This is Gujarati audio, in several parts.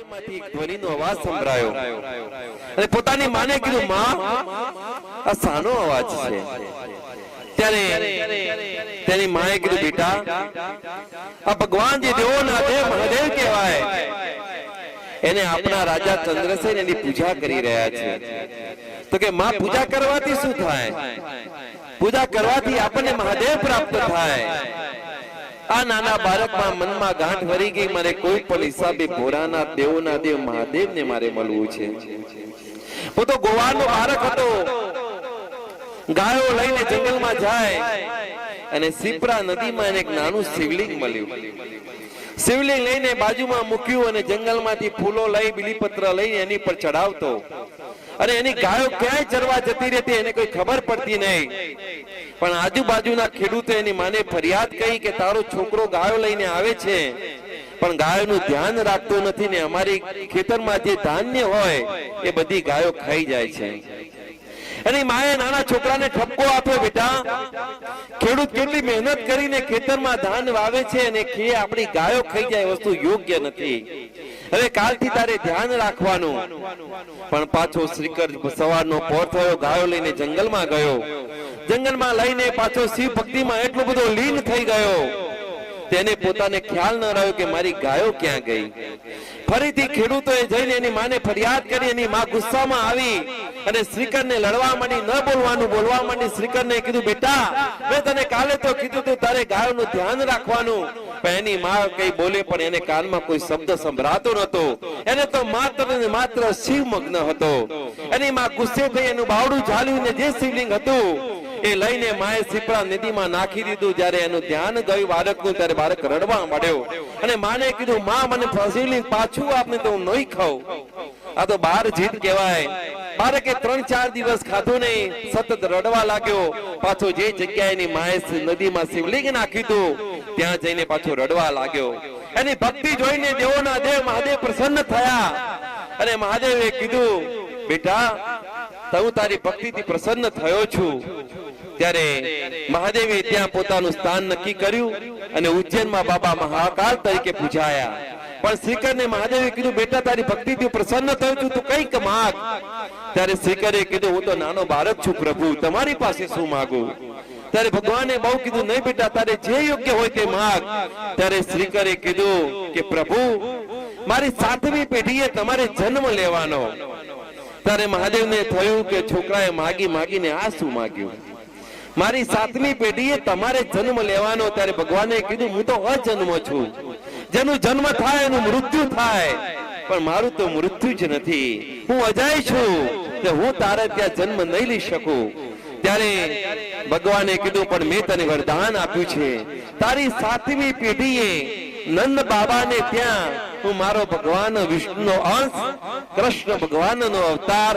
મહાદેવમાંથી એક ધ્વનિનો અવાજ સંભળાયો. અને પોતાની માને કીધું માં આ સાનો અવાજ છે. ત્યારે તેની માએ કીધું બેટા આ ભગવાન જે દેવોના દેવ મહાદેવ કહેવાય. એને આપણા રાજા ચંદ્રસેન એની પૂજા કરી રહ્યા છે. તો કે માં પૂજા કરવાથી શું થાય? પૂજા કરવાથી આપણને મહાદેવ પ્રાપ્ત થાય. આ નાના બાળકમાં મનમાં ગાંઠ ભરી ગઈ, મારે કોઈ પણ હિસાબે ભોરાના, દેવોના, દેવ મહાદેવને મારે મળવું છે. હું તો ગોવાનો બાળક હતો. ગાયો લઈને જંગલમાં જાય અને સિપરા નદીમાં એને એક નાનું શિવલિંગ મળ્યું. શિવલિંગ લઈને બાજુમાં મૂક્યું અને જંગલમાંથી ફૂલો લઈ, બિલીપત્ર લઈને એની પર ચઢાવતો. અને એની ગાયો ક્યાંય ચરવા જતી રહેતી એને કોઈ ખબર પડતી નહીં. પણ આજુબાજુના ખેડૂતો એની માને ફરિયાદ કહી કે તારો છોકરો ગાયો લઈને આવે છે. પણ ગાયોનું ધ્યાન રાખતો નથી ને અમારી ખેતરમાં જે ધાન્ય હોય, એ બધી ગાયો ખાઈ જાય છે. એની માએ નાના છોકરાને ઠપકો આપ્યો, બેટા, ખેડૂત કેટલી મહેનત કરીને ખેતરમાં ધાન વાવે છે અને ખે આપણી ગાયો ખાઈ જાય વસ્તુ યોગ્ય નથી. હવે કાલથી તારે ધ્યાન રાખવાનું. પણ પાછો શ્રીકર સવારનો પોર ગાયો લઈને જંગલમાં ગયો. જંગલમાં લઈને પાછો શિવ ભક્તિમાં એટલો બધો લીન થઈ ગયો. તેને પોતાને ખ્યાલ ન રહ્યો કે મારી ગાયો ક્યાં ગઈ. ફરીથી ખેડૂતોએ જઈને એની માને ફરિયાદ કરી, એની માં ગુસ્સામાં આવી. અને શ્રીકરને લડવા માંડી ન બોલવાનું, બોલવા માંડી શ્રીકરને કીધું, બેટા, મેં તને કાલે તો કીધું તું, તારે ગાયોનું ધ્યાન રાખવાનું. પણ એની કઈ બોલે, પણ એને કાનમાં કોઈ શબ્દ સંભળાતો નતો એને તો માત્ર ને માત્ર શિવ મગ્ન હતો. એની માં ગુસ્સે થઈ એનું બાવડું ઝાલ્યું ને જે શિવલિંગ હતું, એ લઈને માએ સીપડા નદીમાં નાખી દીધું, જ્યારે એનું ધ્યાન ગયું બાળકનું, ત્યારે બાળક રડવા માંડ્યો. અને માને કીધું, માં, મને શિવલિંગ પાછું આપને તો હું નહીં ખાઉં. આ તો બાર જીત કહેવાય. બાળકે ત્રણ ચાર દિવસ ખાધું નહીં, સતત રડવા લાગ્યો. પાછો જે જગ્યાએ એની માએ નદીમાં શિવલિંગ નાખ્યું હતું ત્યાં જઈને પાછો રડવા લાગ્યો. એની ભક્તિ જોઈને દેવોના દેવ મહાદેવ પ્રસન્ન થયા. અને મહાદેવે કીધું, બેટા, હું તારી ભક્તિથી પ્રસન્ન થયો છું. ત્યારે મહાદેવે ત્યાં પોતાનું સ્થાન નક્કી કર્યું અને ઉજ્જૈનમાં બાબા મહાકાલ તરીકે પૂજાયા. પણ શ્રીકરને મહાદેવે કીધું, બેટા, તારી ભક્તિથી પ્રસન્ન થયું છું, તું કંઈક માગ. ત્યારે શ્રીકરે કીધું, હું તો નાનો બાળક છું પ્રભુ, તમારી પાસે શું માંગુ? ત્યારે ભગવાને બહુ કીધું, નહીં બેટા, તારે જે યોગ્ય હોય તે માગ. ત્યારે શ્રીકરે કીધું કે, પ્રભુ, મારી સાતમી પેઢીએ તમારે જન્મ લેવાનો. ત્યારે મહાદેવને થયું કે, છોકરાએ માગી માગીને આ શું માગ્યું? મારી સાતમી પેઢીએ તમારે જન્મ લેવાનો. ત્યારે ભગવાને કીધું, હું તો અજન્મ છું. જેનું જન્મ થાય, એનું મૃત્યુ થાય. પણ મારું તો મૃત્યુ જ નથી. હું અજાય છું કે હું તારે ત્યાં જન્મ નહીં લઈ શકું. ત્યારે ભગવાને કીધું, પણ મેં તને વરદાન આપ્યું છે. તારી સાતમી પેઢીએ નંદ બાબાને ત્યાં હું મારો ભગવાન વિષ્ણુનો અંશ, કૃષ્ણ ભગવાનનો અવતાર,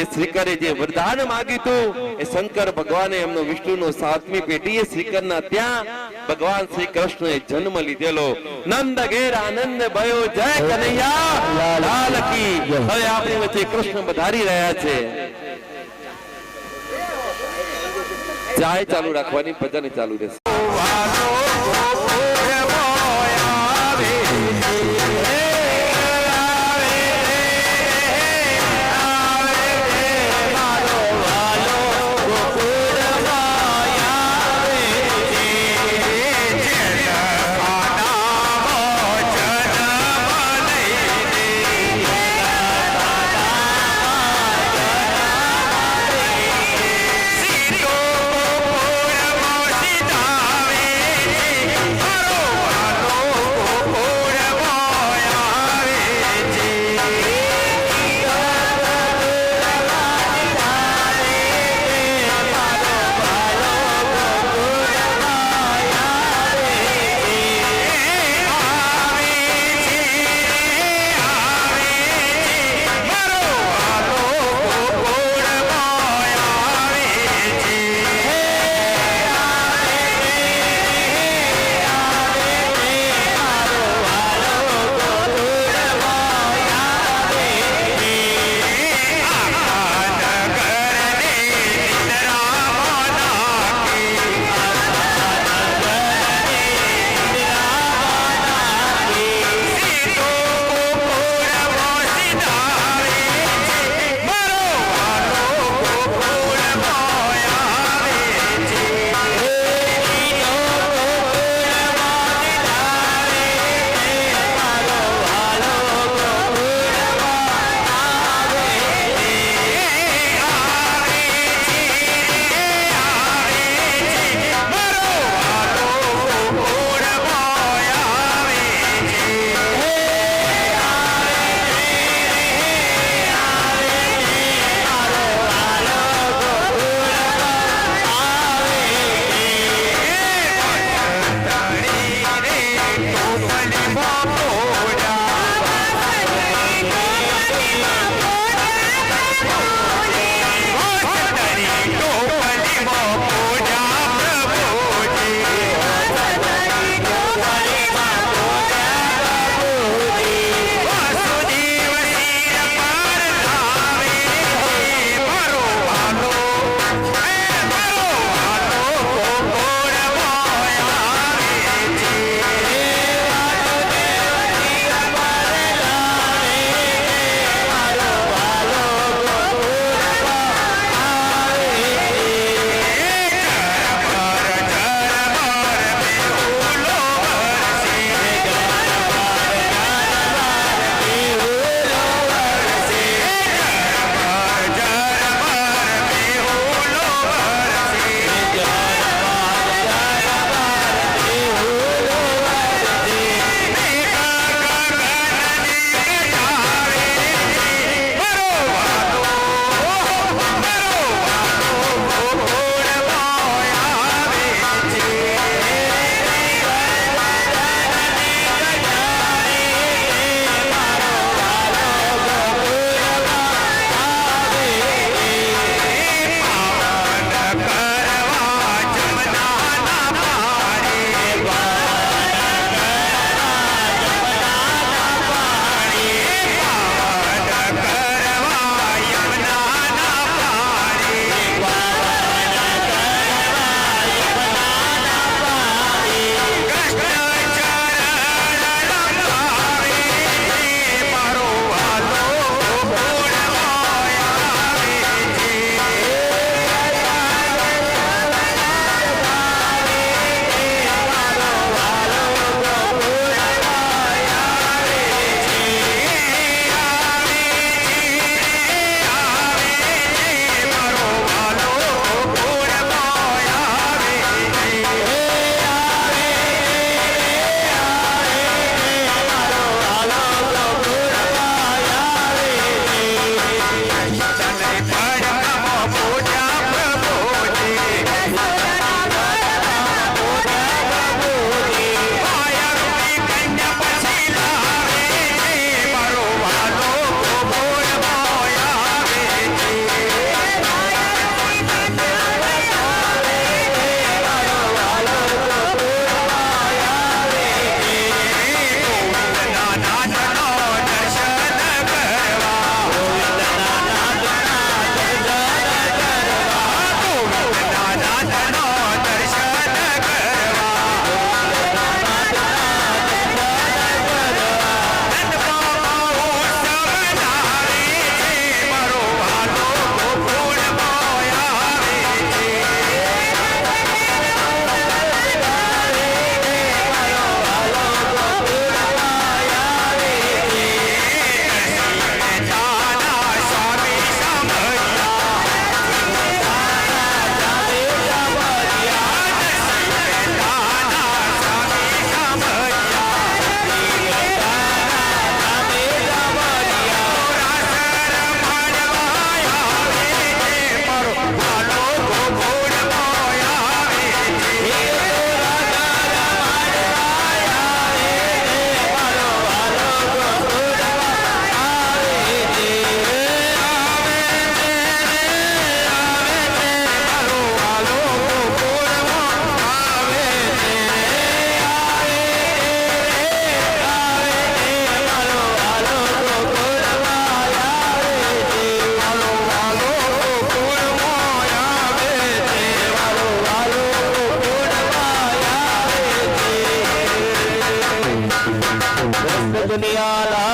એ શ્રીકરે જે વરદાન માગ્યું એ શંકર ભગવાને એમનો વિષ્ણુનો સાતમી પેઢીએ શ્રીકરના ત્યાં ભગવાન શ્રી કૃષ્ણએ જન્મ લીધેલો. નંદ ઘેર આનંદ ભયો, જય કનૈયા, લાલ કી. હવે આપણી વચ્ચે કૃષ્ણ વધારી રહ્યા છે. ચાય ચાલુ રાખવાની, ભજન ચાલુ રહેશે. કનૈયા લાલ